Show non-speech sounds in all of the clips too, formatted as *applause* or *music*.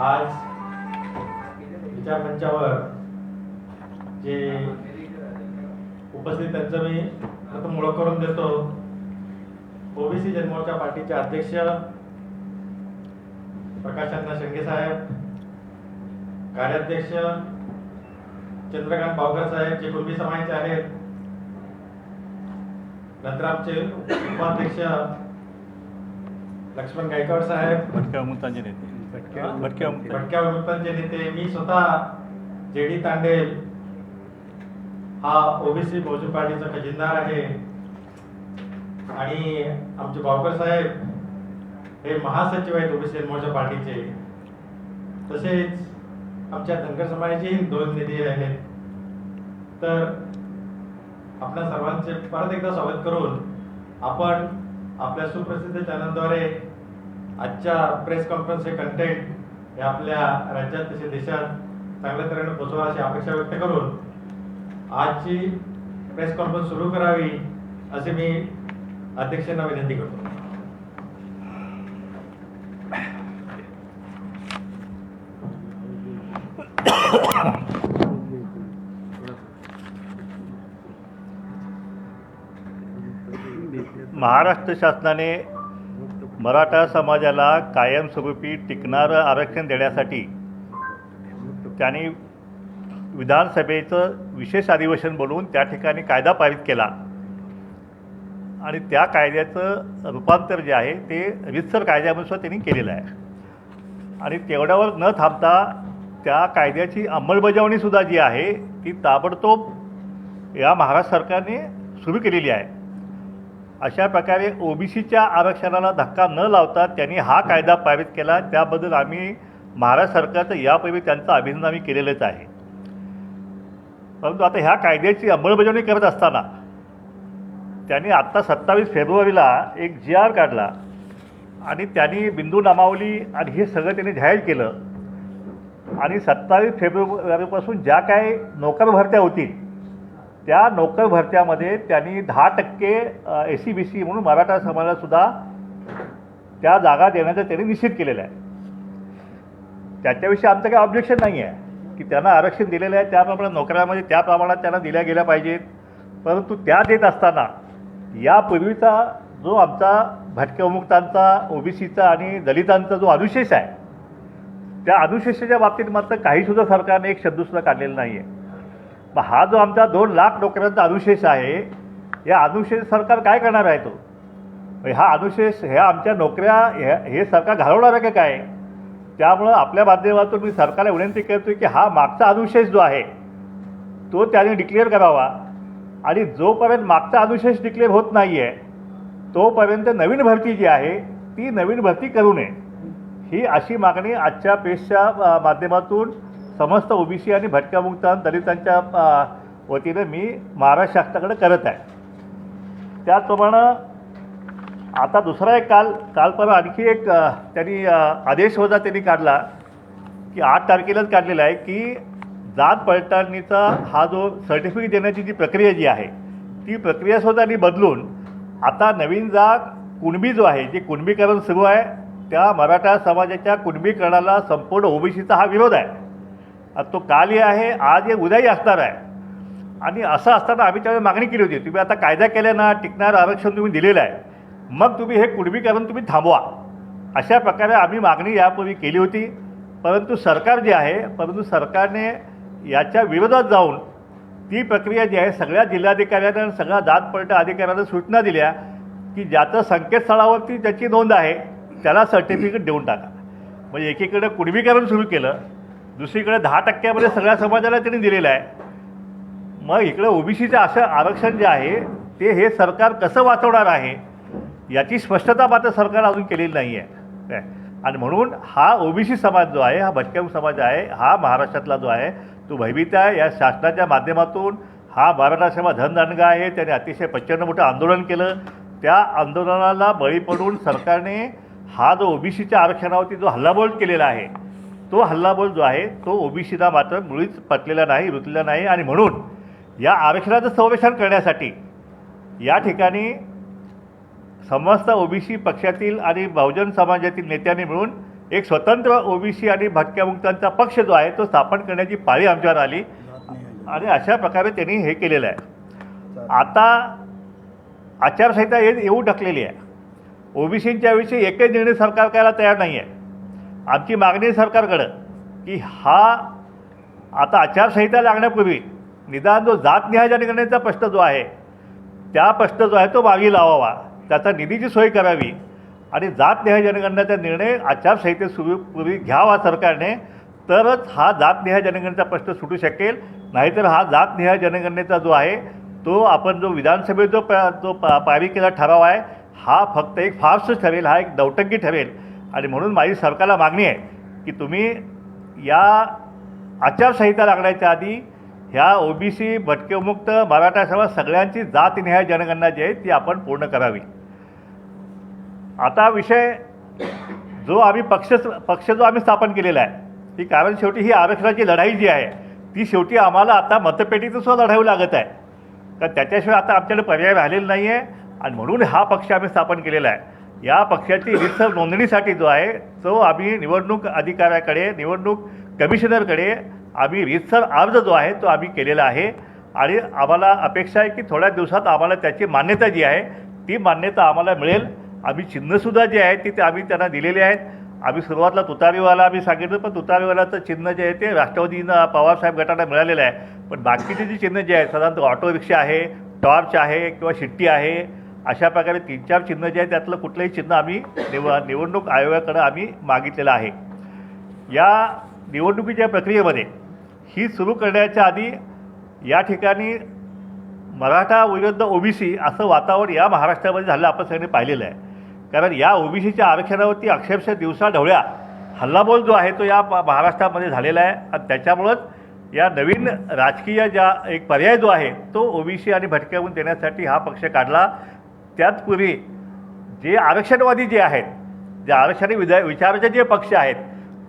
आज विचार मंचावर जे उपस्थित त्यांचं मी प्रथम ओळख करून देतो. ओबीसी जनमोर्चा पार्टीचे अध्यक्ष प्रकाशांना शेंगे साहेब कार्याध्यक्ष चंद्रकांत बावकर साहेब जे कुणबी समाजाचे आहेत नंतर आमचे उपाध्यक्ष लक्ष्मण गायकवाड साहेब. भटक्या मुक्तांचे नेते? भटक्या. भटक्या विमुक्तांचे नेते. मी स्वतः जे डी तांडेल हा ओबीसी बहुजन पार्टीचा खजिनदार आहे. आणि आमचे बावकर साहेब हे महासचिव आहेत ओबीसी मोर्चा पार्टीचे. तसेच आमच्या धनगर समाजाचेही दोन नेते आहेत तर आपल्या सर्वांचे परत एकदा स्वागत करून आपण आपल्या सुप्रसिद्ध चॅनलद्वारे आजच्या प्रेस कॉन्फरन्सचे कंटेंट हे आपल्या राज्यात तसे देशात चांगल्या तऱ्हेने पोचवा अशी अपेक्षा व्यक्त करून आजची प्रेस कॉन्फरन्स सुरू करावी असे मी अध्यक्षांना विनंती करतो. महाराष्ट्र शासनाने मराठा समाजाला कायमस्वरूपी टिकणारं आरक्षण देण्यासाठी त्यांनी विधानसभेचं विशेष अधिवेशन बोलवून त्या ठिकाणी कायदा पारित केला. आणि त्या कायद्याचं रूपांतर जे आहे ते रितसर कायद्यामध्ये त्यांनी केलेलं आहे. आणि तेवढ्यावर न थांबता त्या कायद्याची अंमलबजावणीसुद्धा जी आहे ती ताबडतोब या महाराष्ट्र सरकारने सुरू केलेली आहे. अशा प्रकारे ओबीसीच्या आरक्षणाला धक्का न लावता त्यांनी हा कायदा पारित केला. त्याबद्दल आम्ही महाराष्ट्र सरकारचं यापूर्वी त्यांचं अभिनंदन आम्ही केलेलंच आहे. परंतु आता ह्या कायद्याची अंमलबजावणी करत असताना त्यांनी आत्ता सत्तावीस फेब्रुवारीला एक जी आर काढला आणि त्यांनी बिंदू नामावली आणि हे सगळं त्यांनी जाहीर केलं. आणि सत्तावीस फेब्रुवारीपासून ज्या काय नोकर भरत्या होतील त्या नोकर भरत्यामध्ये त्यांनी दहा टक्के ए सी बी सी म्हणून मराठा समाजालासुद्धा त्या जागा देण्याचं त्यांनी निश्चित केलेलं आहे. त्याच्याविषयी आमचं काही ऑब्जेक्शन नाही आहे. की त्यांना आरक्षण दिलेलं आहे त्याप्रमाणे नोकऱ्यामध्ये त्या प्रमाणात त्यांना दिल्या गेल्या पाहिजेत. परंतु त्या देत असताना यापूर्वीचा जो आमचा भटक्या विमुक्तांचा ओबीसीचा आणि दलितांचा जो अनुशेष आहे त्या अनुशेषाच्या बाबतीत मात्र काहीसुद्धा सरकारने एक शब्दसुद्धा काढलेला नाही आहे मग हा जो आमचा दोन लाख नोकऱ्यांचा अनुशेष आहे या अनुशेष सरकार काय करणार आहे तो? म्हणजे हा अनुशेष ह्या आमच्या नोकऱ्या हे हे सरकार घालवणार आहे का काय? त्यामुळं आपल्या माध्यमातून मी सरकारला विनंती करतो की हा मागचा अनुशेष जो आहे तो त्याने डिक्लेअर करावा. आणि जोपर्यंत मागचा अनुशेष डिक्लेअर होत नाही आहे तोपर्यंत नवीन भरती जी आहे ती नवीन भरती करू नये. ही अशी मागणी आजच्या पेशच्या माध्यमातून समस्त ओबीसी आणि भटक्या दलितांच्या वतीनं मी महाराष्ट्र शासनाकडे करत आहे. त्याचप्रमाणे आता दुसरा एक काल कालपर्यंत आणखी एक त्यांनी आदेश होता त्यांनी काढला की आठ तारखेलाच काढलेला आहे की जात पडताळणीचा हा जो सर्टिफिकेट देण्याची जी प्रक्रिया जी आहे ती प्रक्रियासुद्धा त्यांनी बदलून आता नवीन जात कुणबी जो आहे जे कुणबीकरण सुरू आहे त्या मराठा समाजाच्या कुणबीकरणाला संपूर्ण ओबीसीचा हा विरोध आहे. आता तो कालही आहे आज हे उद्याही असणार आहे. आणि असं असताना आम्ही त्यावेळी मागणी केली होती तुम्ही आता कायदा केला ना टिकणारं आरक्षण तुम्ही दिलेलं आहे मग तुम्ही हे कुणबीकरण तुम्ही थांबवा. अशा प्रकारे आम्ही मागणी यापूर्वी केली होती परंतु सरकार जे आहे परंतु सरकारने याच्या विरोधात जाऊन ती प्रक्रिया जी आहे सगळ्या जिल्हाधिकाऱ्यांना आणि सगळ्या जात अधिकाऱ्यांना सूचना दिल्या की ज्याचं संकेतस्थळावरती त्याची नोंद आहे त्याला सर्टिफिकेट देऊन टाका. म्हणजे एकीकडे कुणबीकरण सुरू केलं दुसरीकडे दहा टक्क्यामध्ये सगळ्या समाजाला त्यांनी दिलेलं आहे. मग इकडे ओबीसीचं असं आरक्षण जे आहे ते हे सरकार कसं वाचवणार आहे याची स्पष्टता मात्र सरकार अजून केलेली नाही आहे काय? आणि म्हणून हा ओबीसी समाज जो आहे हा भटक्याऊ समाज आहे हा महाराष्ट्रातला जो आहे तो भयभीत आहे. या शासनाच्या माध्यमातून हा मराठा समाज धनदांडगा आहे. त्याने अतिशय प्रचंड मोठं आंदोलन केलं. त्या आंदोलनाला बळी पडून सरकारने हा जो ओबीसीच्या आरक्षणावरती जो हल्लाबोल केलेला आहे तो हल्लाबोल जो आहे तो ओबीसीला मात्र मुळीच पटलेला नाही रुतलेला नाही. आणि म्हणून या आरक्षणाचं संरक्षण करण्यासाठी या ठिकाणी समस्त ओबीसी पक्षातील आणि बहुजन समाजातील नेत्यांनी मिळून एक स्वतंत्र ओबीसी आणि भटक्यामुक्तांचा पक्ष जो आहे तो स्थापन करण्याची पाळी आमच्यावर आली. आणि अशा प्रकारे त्यांनी हे केलेलं आहे. आता आचारसंहिता येऊ ढकलेली आहे. ओबीसींच्या विषयी एकही निर्णय सरकार करायला तयार नाही आहे आमची मागणी आहे सरकारकडं की हा आता आचारसंहिता लागण्यापूर्वी निदान जो जातनिहाय जनगणनेचा प्रश्न जो आहे त्या प्रश्न जो आहे तो मागी लावावा. त्याचा निधीची सोय करावी आणि जातनिहाय जनगणनेचा निर्णय आचारसंहिते सुरू पूर्वी घ्यावा सरकारने तरच हा जातनिहाय जनगणनेचा प्रश्न सुटू शकेल. नाहीतर हा जातनिहाय जनगणनेचा जो आहे तो आपण जो विधानसभेत जो प जो पा पारित केला ठराव आहे हा फक्त एक फार्स ठरेल हा एक दौटंकी ठरेल. आणि म्हणून माझी सरकारला मागणी आहे की तुम्ही या आचारसंहिता लागण्याच्या आधी ह्या ओबीसी भटकेमुक्त मराठा समाज सगळ्यांची जातनिहाय जनगणना जी आहे ती आपण पूर्ण करावी. आता विषय जो आम्ही पक्ष पक्ष जो आम्ही स्थापन केलेला आहे ती कारण शेवटी ही आरक्षणाची लढाई जी आहे ती शेवटी आम्हाला आता मतपेटीतून सुद्धा लढावी लागत आहे. कारण त्याच्याशिवाय आता आमच्याकडे पर्याय राहिलेला नाही आहे आणि म्हणून हा पक्ष आम्ही स्थापन केलेला आहे. या पक्षाची रितसर नोंदणीसाठी जो आहे तो आम्ही निवडणूक अधिकाऱ्याकडे निवडणूक कमिशनरकडे आम्ही रितसर अर्ज जो आहे तो आम्ही केलेला आहे. आणि आम्हाला अपेक्षा आहे की थोड्या दिवसात आम्हाला त्याची मान्यता जी आहे ती मान्यता आम्हाला मिळेल. आम्ही चिन्हसुद्धा जे आहे ती ते आम्ही त्यांना दिलेली आहेत. आम्ही सुरुवातीला तुतारीवाला आम्ही सांगितलं पण तुतारीवालाचं चिन्ह जे आहे ते राष्ट्रवादीनं पवारसाहेब गटाला मिळालेलं आहे. पण बाकीचे जे चिन्ह जे आहेत साधारणतः ऑटो रिक्षा आहे टॉर्च आहे किंवा शिट्टी आहे अशा प्रकारे तीन चार चिन्ह जे आहे त्यातलं कुठलंही चिन्ह आम्ही निव निवडणूक आयोगाकडं आम्ही मागितलेलं आहे. या निवडणुकीच्या प्रक्रियेमध्ये ही सुरू करण्याच्या आधी या ठिकाणी मराठा विरुद्ध ओबीसी असं वातावरण या महाराष्ट्रामध्ये झालं आपण सगळ्यांनी पाहिलेलं आहे. कारण या ओबीसीच्या आरक्षणावरती अक्षरशः दिवसा ढवळ्या हल्लाबोल जो आहे तो या महाराष्ट्रामध्ये झालेला आहे. आणि त्याच्यामुळंच या नवीन राजकीय ज्या एक पर्याय जो आहे तो ओबीसी आणि भटक्यावून देण्यासाठी हा पक्ष काढला. त्याचपूर्वी जे आरक्षणवादी जे आहेत जे आरक्षण विधा विचाराचे जे पक्ष आहेत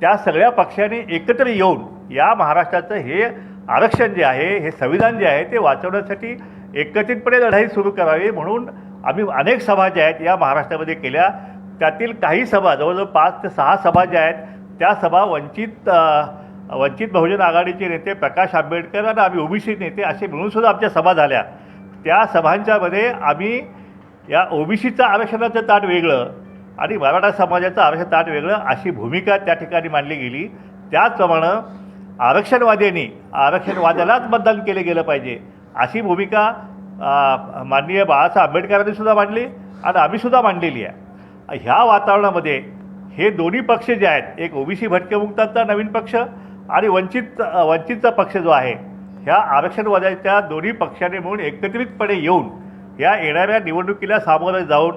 त्या सगळ्या पक्षांनी एकत्र येऊन या महाराष्ट्राचं हे आरक्षण जे आहे हे संविधान जे आहे ते वाचवण्यासाठी एकत्रितपणे लढाई सुरू करावी म्हणून आम्ही अनेक सभा ज्या आहेत या महाराष्ट्रामध्ये केल्या. त्यातील काही सभा जवळजवळ पाच ते सहा सभा ज्या आहेत त्या सभा वंचित वंचित बहुजन आघाडीचे नेते प्रकाश आंबेडकर आणि आम्ही ओबीसी नेते असे मिळूनसुद्धा आमच्या सभा झाल्या. त्या सभांच्यामध्ये आम्ही या ओबीसीचं आरक्षणाचं ताट वेगळं आणि मराठा समाजाचं आरक्षण ताट वेगळं अशी भूमिका त्या ठिकाणी मांडली गेली. त्याचप्रमाणे आरक्षणवाद्यांनी आरक्षणवाद्यालाच मतदान केलं गेलं पाहिजे अशी भूमिका माननीय बाळासाहेब आंबेडकरांनी सुद्धा मांडली आणि आम्हीसुद्धा मांडलेली आहे. ह्या वातावरणामध्ये हे दोन्ही पक्ष जे आहेत एक ओबीसी भटकेमुक्तांचा नवीन पक्ष आणि वंचित वंचितचा पक्ष जो आहे ह्या आरक्षणवाद्याच्या दोन्ही पक्षाने मिळून एकत्रितपणे येऊन या येणाऱ्या निवडणुकीला सामोरं जाऊन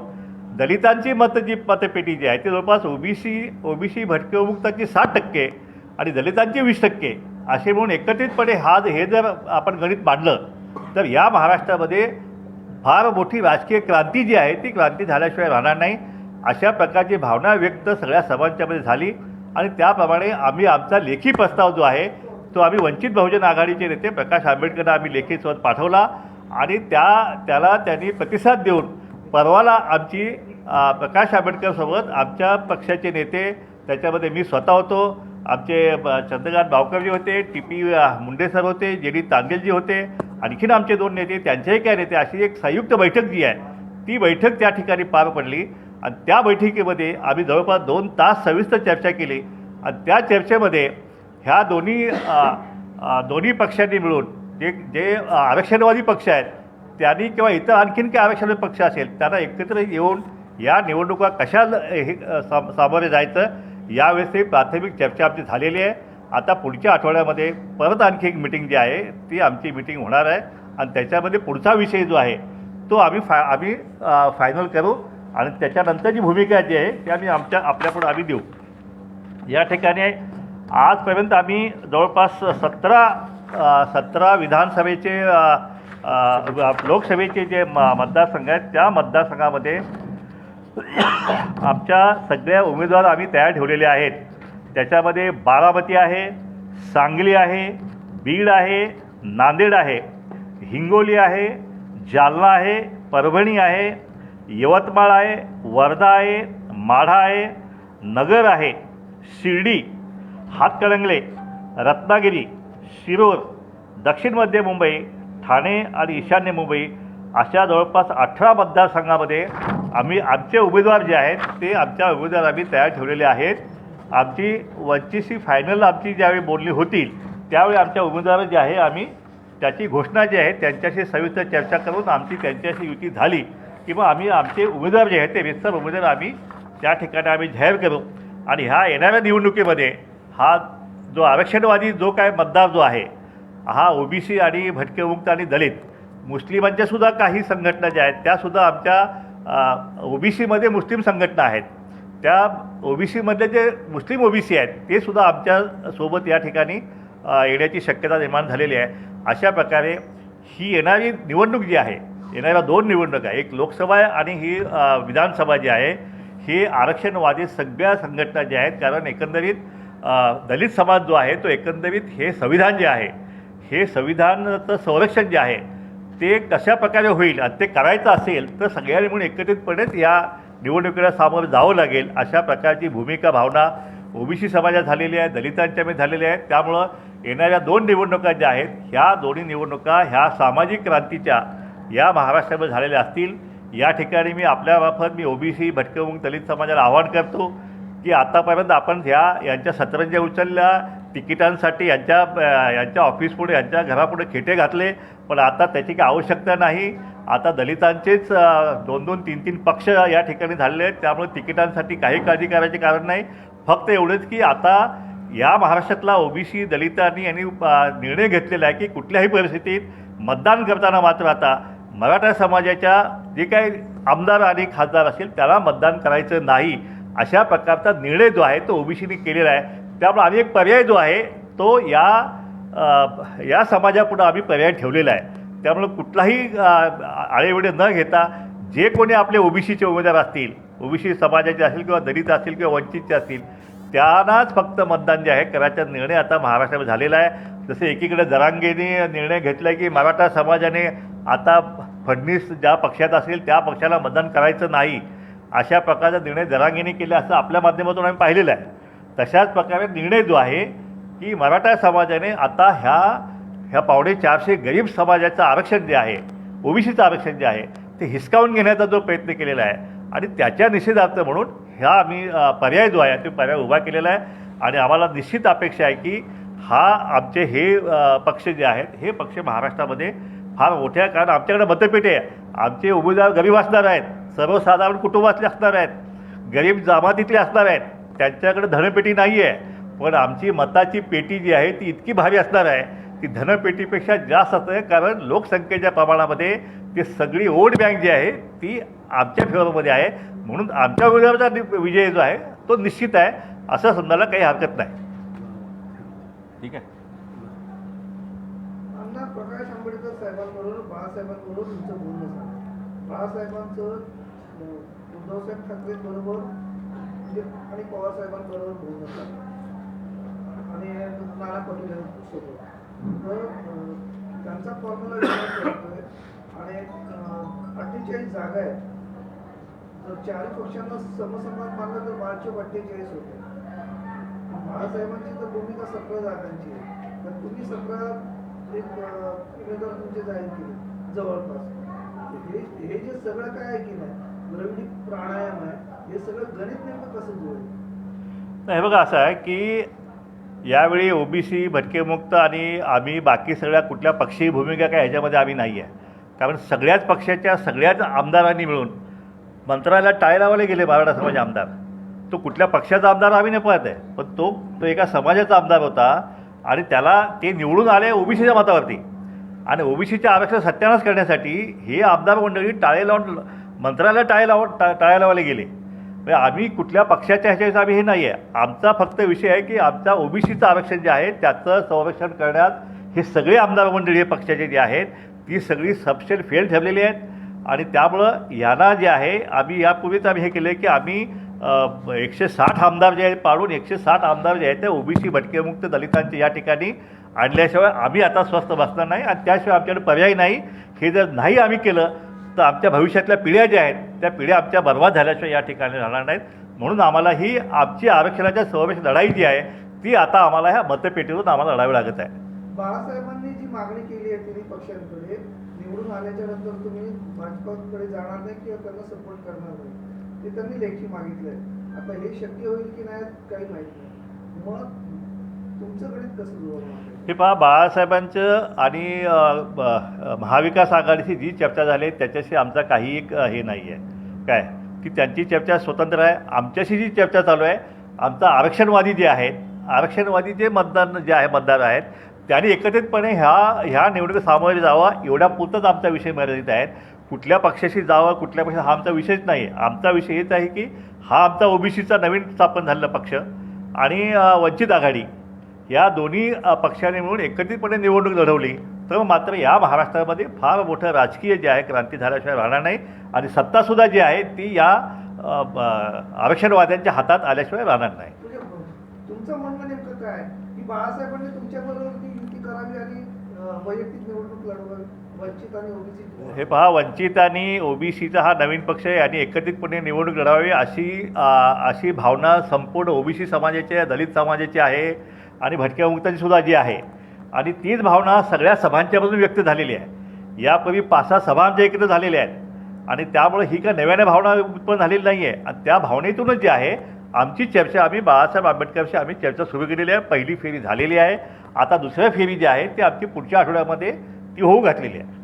दलितांची मत जी मतपेटी जी आहे ती जवळपास ओबीसी ओबीसी भटकेमुक्तांची साठ टक्के आणि दलितांची वीस टक्के असे म्हणून एकत्रितपणे हा हे जर आपण गणित मांडलं तर या महाराष्ट्रामध्ये फार मोठी राजकीय क्रांती जी आहे ती क्रांती झाल्याशिवाय राहणार नाही. अशा प्रकारची भावना व्यक्त सगळ्या सभांच्यामध्ये झाली आणि त्याप्रमाणे आम्ही आमचा लेखी प्रस्ताव जो आहे तो आम्ही वंचित बहुजन आघाडीचे नेते प्रकाश आंबेडकरांना आम्ही लेखी स्वत पाठवला. आणि त्या त्याला त्यांनी प्रतिसाद देऊन परवाला आमची प्रकाश आंबेडकरसोबत आमच्या पक्षाचे नेते त्याच्यामध्ये मी स्वतः होतो. आमचे चंद्रकांत भावकरजी होते टी पी मुंडे सर होते जे डी तांदेलजी होते आणखीन आमचे दोन नेते त्यांचेही काय नेते अशी एक संयुक्त बैठक जी आहे ती बैठक त्या ठिकाणी पार पडली. आणि त्या बैठकीमध्ये आम्ही जवळपास दोन तास सविस्तर चर्चा केली. आणि त्या चर्चेमध्ये ह्या दोन्ही दोन्ही पक्षांनी मिळून जे जे आरक्षणवादी पक्ष आहेत त्यांनी किंवा इतर आणखीन काही आरक्षणवादी पक्ष असेल त्यांना एकत्र येऊन या निवडणुका कशा हे साम सामोरे जायचं यावेळेस प्राथमिक चर्चा आमची झालेली आहे. आता पुढच्या आठवड्यामध्ये परत आणखी एक मिटिंग जी आहे ती आमची मिटिंग होणार आहे. आणि त्याच्यामध्ये पुढचा विषय जो आहे तो आम्ही फा आम्ही फायनल करू. आणि त्याच्यानंतरची भूमिका जी आहे ती आम्ही आमच्या आपल्यापुढे आम्ही देऊ. या ठिकाणी आजपर्यंत आम्ही जवळपास सतरा सतरा विधानसभेचे लोकसभेचे जे म मतदारसंघ आहेत त्या मतदारसंघामध्ये *coughs* आमच्या सगळ्या उमेदवार आम्ही तयार ठेवलेले आहेत. त्याच्यामध्ये बारामती आहे सांगली आहे बीड आहे नांदेड आहे हिंगोली आहे जालना आहे परभणी आहे यवतमाळ आहे वर्धा आहे माढा आहे नगर आहे शिर्डी हातकणंगले रत्नागिरी शिरूर दक्षिण मध्य मुंबई ठाणे आणि ईशान्य मुंबई अशा जवळपास अठरा मतदारसंघामध्ये आम्ही आमचे उमेदवार जे आहेत ते आमच्या उमेदवार आम्ही तयार ठेवलेले आहेत. आमची वंचिशी फायनल आमची ज्यावेळी बोलणी होतील त्यावेळी आमच्या उमेदवार जे आहे आम्ही त्याची घोषणा जी आहे त्यांच्याशी सविस्तर चर्चा करून आमची त्यांच्याशी युती झाली किंवा आम्ही आमचे उमेदवार जे आहेत ते विस्तार उमेदवार आम्ही त्या ठिकाणी आम्ही जाहीर करू. आणि ह्या येणाऱ्या निवडणुकीमध्ये हा जो आरक्षणवादी जो काय मतदार जो आहे हा ओबीसी आणि भटकेमुक्त आणि दलित मुस्लिमांच्या सुद्धा काही संघटना ज्या आहेत त्यासुद्धा आमच्या ओबीसीमध्ये मुस्लिम संघटना आहेत. त्या ओबीसीमधले जे मुस्लिम ओबीसी आहेत ते सुद्धा आमच्यासोबत या ठिकाणी येण्याची शक्यता निर्माण झालेली आहे. अशा प्रकारे ही येणारी निवडणूक जी आहे येणाऱ्या दोन निवडणूक आहे एक लोकसभा आणि ही विधानसभा जी आहे हे आरक्षणवादी सगळ्या संघटना ज्या आहेत कारण एकंदरीत दलित समाज जो आहे तो एकंदरीत हे संविधान जे आहे हे संविधानाचं संरक्षण जे आहे ते कशा प्रकारे होईल आणि ते करायचं असेल तर सगळ्यांनी म्हणून एकत्रितपणेच या निवडणुकीला सामोरं जावं लागेल अशा प्रकारची भूमिका भावना ओबीसी समाजात झालेली आहे दलितांच्या मध्ये झालेल्या आहेत त्यामुळं येणाऱ्या दोन निवडणुका ज्या आहेत ह्या दोन्ही निवडणुका ह्या सामाजिक क्रांतीच्या या महाराष्ट्रामध्ये झालेल्या असतील. या ठिकाणी मी आपल्यामार्फत मी ओबीसी भटकवून दलित समाजाला आवाहन करतो. की आतापर्यंत आपण ह्या यांच्या सतरंज्या उचलल्या तिकिटांसाठी यांच्या यांच्या ऑफिसपुढे यांच्या घरापुढे खेटे घातले पण आता त्याची काही आवश्यकता नाही. आता दलितांचेच दोन दोन तीन तीन पक्ष या ठिकाणी झालेले आहेत त्यामुळे तिकिटांसाठी काही काळजी करायचे कारण नाही. फक्त एवढंच की आता या महाराष्ट्रातला ओबीसी दलितांनी यांनी निर्णय घेतलेला आहे की कुठल्याही परिस्थितीत मतदान करताना मात्र आता मराठा समाजाच्या जे काही आमदार आणि खासदार असेल त्याला मतदान करायचं नाही. अशा प्रकारचा निर्णय जो आहे तो ओबीसीने केलेला आहे. त्यामुळे आम्ही एक पर्याय जो आहे तो या या समाजापुढं आम्ही पर्याय ठेवलेला आहे. त्यामुळं कुठलाही आळेवडे आळेवेडे न घेता जे कोणी आपले ओबीसीचे उमेदवार असतील ओबीसी समाजाचे असतील किंवा दलित असतील किंवा वंचितचे असतील त्यांनाच फक्त मतदान जे आहे करायचा निर्णय आता महाराष्ट्रामध्ये झालेला आहे. जसे एकीकडे जरांगेने निर्णय घेतला की मराठा समाजाने आता फडणवीस ज्या पक्षात असेल त्या पक्षाला मतदान करायचं नाही. अशा प्रकारचा निर्णय जरांगेने केला असं आपल्या माध्यमातून आम्ही पाहिलेलं आहे. तशाच प्रकारे निर्णय जो आहे की मराठा समाजाने आता ह्या ह्या पावणे चारशे गरीब समाजाचं आरक्षण जे आहे ओबीसीचं आरक्षण जे आहे ते हिसकावून घेण्याचा जो प्रयत्न केलेला आहे आणि त्याच्या निषेधार्थ म्हणून ह्या आम्ही पर्याय जो आहे तो पर्याय उभा केलेला आहे. आणि आम्हाला निश्चित अपेक्षा आहे की हा आमचे हे पक्ष जे आहेत हे पक्ष महाराष्ट्रामध्ये फार मोठ्या कारण आमच्याकडे मतपेटी आहे. आमचे उमेदवार गरीब असणार आहेत सर्वसाधारण कुटुंबातले असणार आहेत गरीब जमातीतले असणार आहेत त्यांच्याकडे धनपेटी नाही आहे पण आमची मताची पेटी जी आहे ती इतकी भारी असणार आहे ती धनपेटीपेक्षा जास्त असते कारण लोकसंख्येच्या प्रमाणामध्ये ती सगळी वोट बँक जी आहे ती आमच्या फेवरमध्ये आहे. म्हणून आमच्या उमेदवाराचा नि- विजय जो आहे तो निश्चित आहे. असं समजायला काही हरकत नाही. ठीक आहे. प्रकाश आंबेडकर बोलणं झालं बाळासाहेबांचं उद्धवसाहेब ठाकरे बरोबर म्हणजे आणि पवार साहेबांबरोबर होता आणि नाना पटोले सोबत. तर त्यांचा फॉर्म्युला विचार करतोय आणि अठ्ठेचाळीस जागा आहेत. तर चारही पक्षांना समसंवाद मानलं तर बारशे अठ्ठेचाळीस होते. बाळासाहेबांची तर भूमिका सतरा जागांची आहे. पण तुम्ही सतरा एक उमेदवार तुमचे जाहीर केले जवळपास. हे हे जे सगळं काय आहे की नाही द्रविडी प्राणायाम आहे हे सगळं गणित नेमकं कसं जुळेल? हे बघा असं आहे की यावेळी ओबीसी भटकेमुक्त आणि आम्ही बाकी सगळ्या कुठल्या पक्षी भूमिका काय ह्याच्यामध्ये आम्ही नाही आहे. कारण सगळ्याच पक्षाच्या सगळ्याच आमदारांनी मिळून मंत्रालयात टाळे लावले गेले मराठा समाज आमदार. तो कुठल्या पक्षाचा आमदार आम्ही नाही पाहत आहे पण तो तो एका समाजाचा आमदार होता आणि त्याला ते निवडून आले ओबीसीच्या मतावरती. आणि ओबीसीच्या आरक्षण सत्यानाश करण्यासाठी हे आमदार मंडळी टाळे लावून मंत्रालय टाळे लावून टा टाळे लावायला गेले. म्हणजे आम्ही कुठल्या पक्षाच्या ह्याच्यात आम्ही हे नाही आहे आमचा फक्त विषय आहे की आमचा ओबीसीचं आरक्षण जे आहे त्याचं संरक्षण करण्यात हे सगळे आमदार मंडळी हे पक्षाचे जे आहेत ती सगळी सबस्टेट फेल ठेवलेली आहेत. आणि त्यामुळं यांना जे आहे आम्ही यापूर्वीच आम्ही हे केलं आहे की आम्ही एकशे साठ आमदार जे आहेत पाडून एकशे साठ आमदार जे आहेत ते ओबीसी भटकेमुक्त दलितांचे या ठिकाणी आणल्याशिवाय आम्ही आता स्वस्त बसणार नाही आणि त्याशिवाय आमच्याकडे पर्याय नाही. हे जर नाही आम्ही केलं तर आमच्या भविष्यातल्या पिढ्या ज्या आहेत त्या पिढ्या आमच्या बर्बाद झाल्याशिवाय या ठिकाणी राहणार नाहीत. म्हणून आम्हाला ही आमची आरक्षणाच्या समावेश लढाई जी आहे ती आता आम्हाला ह्या मतपेटीतून आम्हाला लढावी लागत आहे. बाळासाहेबांनी जी मागणी केली आहे तिन्ही पक्षांकडे निवडून आल्याच्यानंतर तुम्ही भाजपाकडे जाणार नाही किंवा त्यांना सपोर्ट करणार नाही. ते त्यांनी लेखी मागितलंय. आता हे शक्य होईल की नाही काही माहीत नाही. मग हे पहा बाळासाहेबांचं आणि महाविकास आघाडीची जी चर्चा झाली आहे, त्याच्याशी आमचा काही एक हे नाही आहे काय? की त्यांची चर्चा स्वतंत्र आहे. आमच्याशी जी चर्चा चालू आहे आमचा आरक्षणवादी जे आहेत आरक्षणवादी जे मतदान जे आहे मतदार आहेत त्यांनी एकत्रितपणे ह्या ह्या निवडणुकीत सामोरे जावा. एवढ्या पुरतंच आमचा विषय मर्यादित आहेत कुठल्या पक्षाशी जावं कुठल्या पक्षात हा आमचा विषयच नाही आमचा विषय हेच आहे की हा आमचा ओबीसीचा नवीन स्थापन झालेला पक्ष आणि वंचित आघाडी. या दोन्ही पक्षाने मिळून एकत्रितपणे निवडणूक लढवली. तर मात्र या महाराष्ट्रामध्ये फार मोठं राजकीय जे आहे क्रांती झाल्याशिवाय राहणार नाही. आणि सत्तासुद्धा जी आहे ती या आरक्षणवाद्यांच्या हातात आल्याशिवाय राहणार नाही. तुमचं म्हणणं नेमकं काय की बाळासाहेबांनी तुमच्याबरोबर युती करावी आणि वैयक्तिक निवडणूक लढवावी वंचित आणि ओबीसी हे पहा वंचित आणि ओबीसीचा हा नवीन पक्ष आहे आणि एकत्रितपणे निवडणूक लढावी अशी अशी भावना संपूर्ण ओबीसी समाजाची आहे दलित समाजाची आहे. आणि भटक्या मुक्तांची सुद्धा जी आहे आणि तीच भावना सगळ्या सभांच्यामधून व्यक्त झालेली आहे. यापूर्वी पाच सहा सभा आमच्या एकत्र झालेल्या आहेत. आणि त्यामुळे ही काय नव्याने भावना उत्पन्न झालेली नाही आहे आणि त्या भावनेतूनच जी आहे आमची चर्चा आम्ही बाळासाहेब आंबेडकरशी आम्ही चर्चा सुरू केलेली आहे. पहिली फेरी झालेली आहे. आता दुसऱ्या फेरी जी आहे ती आमची पुढच्या आठवड्यामध्ये ती होऊ घातलेली आहे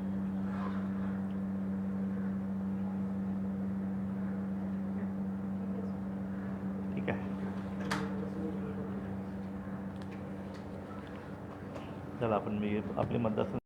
ठीक आहे चला आपण मी आपले मतदारसंघ